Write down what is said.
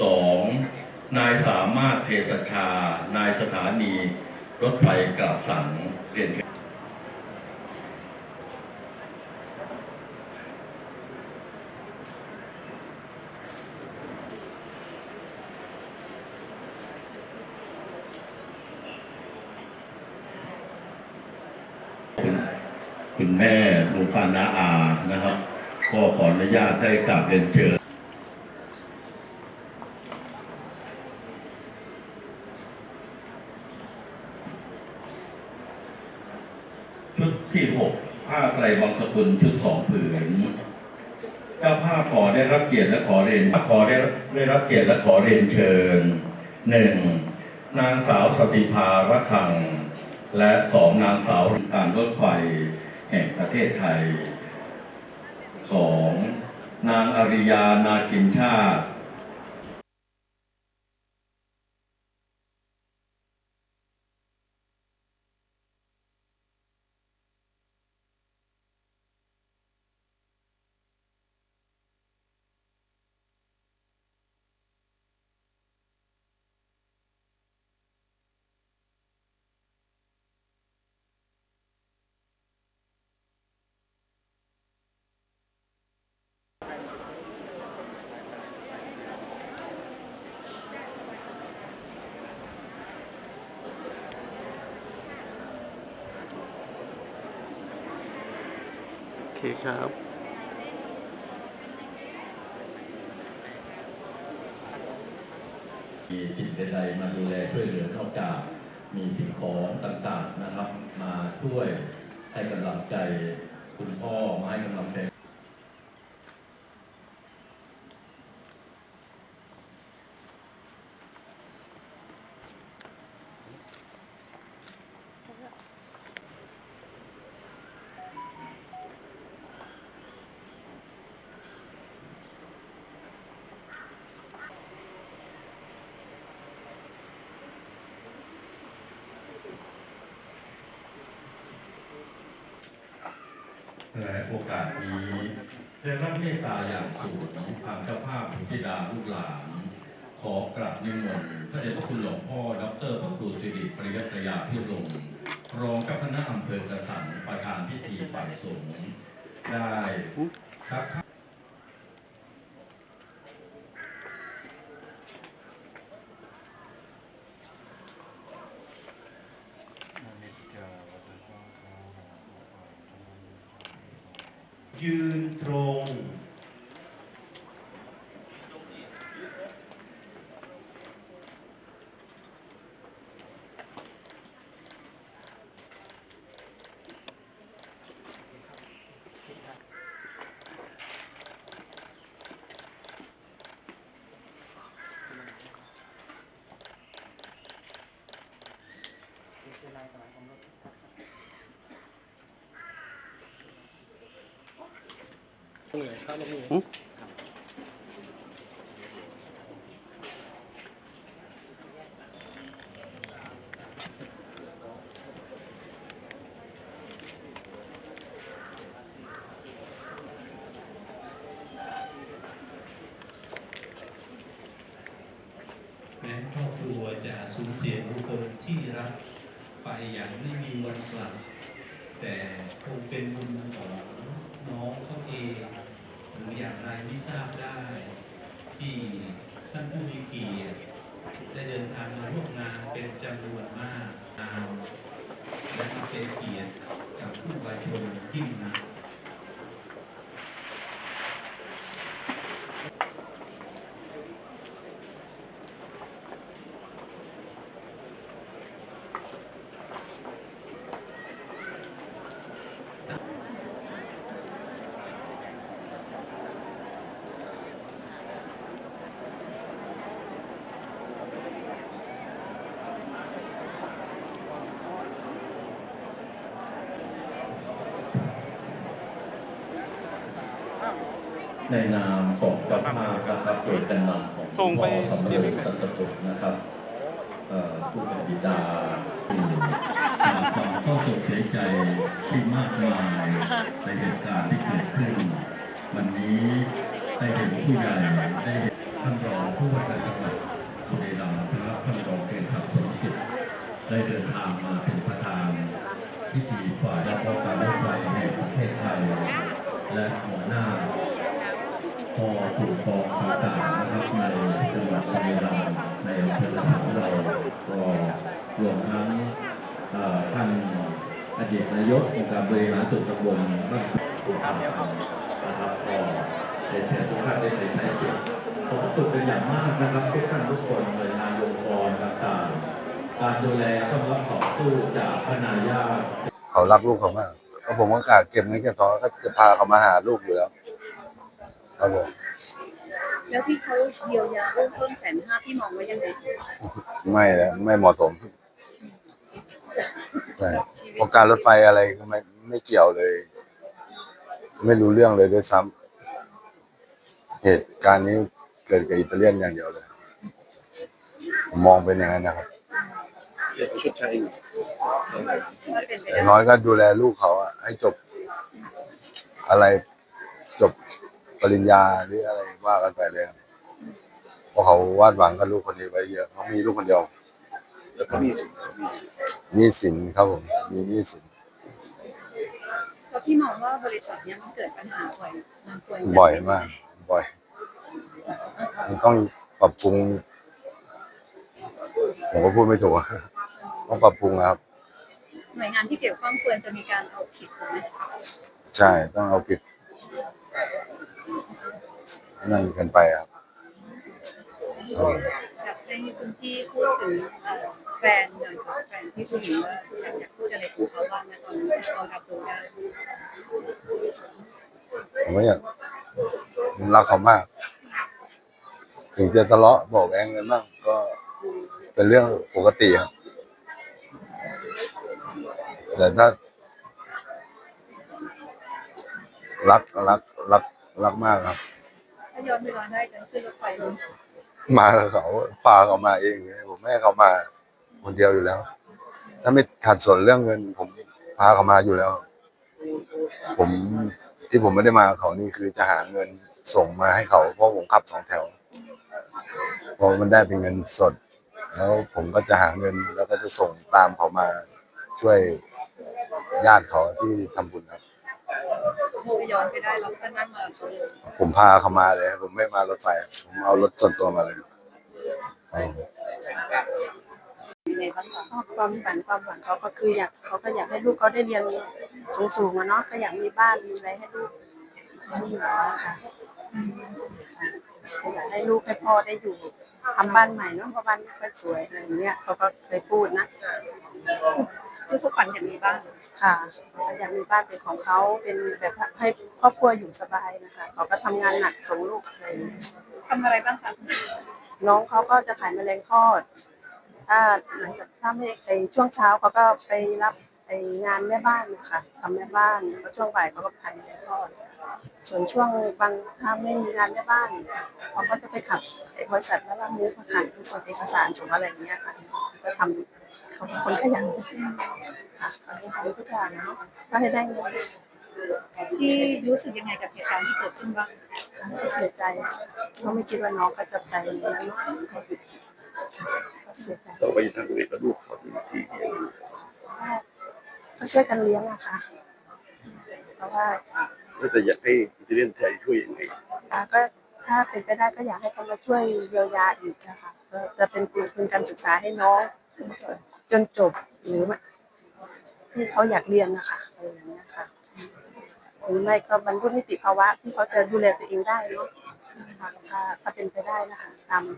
สองนายสามารถเทศชา นายสถานี รถไฟกระสังเรียนคุณคุณแม่ลุงปานาอานะครับ ก็ขออนุญาตได้กราบเรียนเชิญ ชุ ดที่หกผ้าไตรบางสกุลชุดสองผืนเจ้าภาพขอได้รับเกียรติและขอเรียนขอได้ได้รับเกียรติและขอเรียนเชิญหนึ่งนางสาวสติภาระคัง และสองนางสาวการรถไฟแห่งประเทศไทยสองนางอริยานาจินชาติ คครับมีสิ่งใดๆมาดูแลช่วยเหลือนอกจากมีสิ่งของต่างๆนะครับ มาช่วยให้กำลังใจคุณพ่อมาให้กำลังใจ และโอกาสนี้ได้รับเมตตาอย่างสูงทางเจ้าภาพผู้ธิดาลูกหลาน ขอกราบนิมนต์พระเดชพระคุณหลวงพ่อดรพระครูสิริปริยัตยาพิรมรองเจ้าคณะอำเภอกระสังประธานพิธีฝ่ายสงฆ์ได้ครับ ยืนตรง เหนื่อยเขาลงมืออืมแม้ครอบครัวจะสูญเสียบุคคลที่รักไปอย่างไม่มีวันกลับ แต่คงเป็นบุญของน้องเขาเอง หรืออย่างไรไม่ทราบได้ที่ท่านผู้มีเกียรติได้เดินทางมาร่วมงานเป็นจำนวนมากตามและเป็นเกียรติกับผู้วายชนยิ่งนัก ในนามของเจ้าภาพนะครับโดยการนำของส่งสมเด็จสัตตุนะครับผู้เป็นบิดาความเข้อสุขเสียใจที่มากมายในเหตุการณ์ที่เกิดขึ้น วันนี้ได้เห็นผู้ใหญ่ได้เห็นท่านรองผู้ว่าการจังหวัดบุรีรัมย์และท่านรองเกณฑ์ขับผลกิจได้เดินทางมาเป็นประธานพิธีฝ่ายและการรถไฟแห่งประเทศไทยและหัวหน้า พอถูกกองต่างๆนะครับในจังหวัดบุรีรัมย์ในอำเภอละของเราก็รวมทั้งท่านอดีตนายกองค์การบริหารส่วนตำบลบ้านปูตามนะครับก็ได้เชิญทุกท่านได้ไปใช้เสียงขอบคุณเป็นอย่างมากนะครับทุกท่านทุกคนหน่วยงานองค์กรต่างๆ การดูแลต้องรับขอบสู้จากคณะญาติเขารักลูกเขามากก็ผมก็กะเก็บเงินเก็บทองก็จะพาเขามาหาลูกอยู่แล้ว ครับผมแล้วที่เขาเยียวยาเบื้องต้นแสนห้าพี่มองว่ายังไงไม่แล้วไม่เหมาะสมใช่เพราะการรถไฟอะไรก็ไม่ไม่เกี่ยวเลย ไม่รู้เรื่องเลยด้วยซ้ำเหตุการณ์นี้เกิดกับอิตาเลียนอย่างเดียวเลยผมมองเป็นอย่างนั้นนะครับว่าเป็นไปอได้ย่างน้อยก็ดูแลลูกเขาอะให้จบอะไรจบ ปริญญาหรืออะไรว่ากันไปเลยครับเพราะเขาวาดหวังกับลูกคนนี้ไว้เยอะเขามีลูกคนเดียวแล้วก็มีสินหนี้สินครับผม มีหนี้สินเพราะพี่มองว่าบริษัทเนี้ยมันเกิดปัญหาบ่อยมันควรจะบ่อยมาก บ่อย มันต้องปรับปรุง ผมก็พูดไม่ถูกต้องปรับปรุงนะครับ หน่วยงานที่เกี่ยวข้องควรจะมีการเอาผิดถูกไหม ใช่ต้องเอาผิด นั่นเกินไปครับครับผมอยากให้คุณพี่พูดถึงเอ่อแฟนหน่อยค่ะแฟนที่ผู้หญิงว่าอยากอยากพูดอะไรกับเขาบ้างนะตอนนี้ที่เขารับรู้ได้ผมก็อยากผมรักเขามาก ถึงจะทะเลาะเบอกแองกันบ้างก็เป็นเรื่องปกติครับ แต่ถ้า รักรักรักรักมากครับถ้า ย้อนเวลาได้จะขึ้นรถไฟเลยมาเขาพาเขามาเองเลยผมไม่ให้เขามาคนเดียวอยู่แล้ว ถ้าไม่ขัดสนเรื่องเงิน ผมพาเขามาอยู่แล้ว ผมที่ผมไม่ได้มาเขานี่คือจะหาเงินส่งมาให้เขาเพราะผมขับสองแถวเพราะมันได้เป็นเงินสด แล้วผมก็จะหาเงินแล้วก็จะส่งตามเขามาช่วยญาติเขาที่ทำบุญครับ ถ้าย้อนไปได้เราก็จะนั่งมากับเขาเลยผมพาเขามาเลย ผมไม่มารถไฟ ผมเอารถส่วนตัวมาเลยครับยังไงบ้างคะก็ความฝันความหวังเขาก็คืออยากเขาก็อยากให้ลูกเขาได้เรียนสูงๆอะเนาะก็อยากมีบ้านมีอะไรให้ลูกที่อยู่อะค่ะค่ะก็อยากให้ลูกให้พ่อได้อยู่ทำบ้านใหม่เนาะเพราะบ้านไม่ค่อยสวยอะไรอย่างเงี้ยเขาก็เคยพูดนะ คือทุกฝันอยากมีบ้านค่ะเขาก็อยากมีบ้านเป็นของเขาเป็นแบบให้ครอบครัวอยู่สบายนะคะเขาก็ทำงานหนักส่งลูกอะไรอย่างเงี้ยทำอะไรบ้างคะน้องเขาก็จะขายแมลงทอดถ้าหลังจากถ้าไม่ไอช่วงเช้าเขาก็ไปรับไองานแม่บ้านนะคะทำแม่บ้านแล้วก็ช่วงบ่ายเขาก็ขายแมลงทอดส่วนช่วงบางถ้าไม่มีงานแม่บ้านเขาก็จะไปขับไอ้บริษัทแล้วละมุกอะค่ะคือส่งเอกสารส่งอะไรอย่างเงี้ยค่ะก็ทำเขาเป็นคนขยันค่ะเขาจะทำทุกอย่างเนาะก็ให้ได้เงินที่รู้สึกยังไงกับเหตุการณ์ที่เกิดขึ้นบ้างก็เสียใจก็ไม่คิดว่าน้องก็จะไปในนั้นเนาะก็เสียใจเราไปทำเองกับลูกเขาที่ที่ที่ก็ช่วยกันเลี้ยงอะค่ะเพราะว่าก็จะอยากให้อิเลียนไทยช่วยยังไงก็ถ้าเป็นไปได้ก็อยากให้เขามาช่วยเยียวยาอีกอะค่ะจะเป็นทุนการศึกษาให้น้อง จนจบหรือไม่ที่เขาอยากเรียนนะคะอะไรอย่างเงี้ยค่ะหรือไม่ก็บรรลุนิติภาวะที่เขาจะดูแลตัวเองได้เนาะค่ะถ้าถ้าเป็นไปได้นะคะ ตาม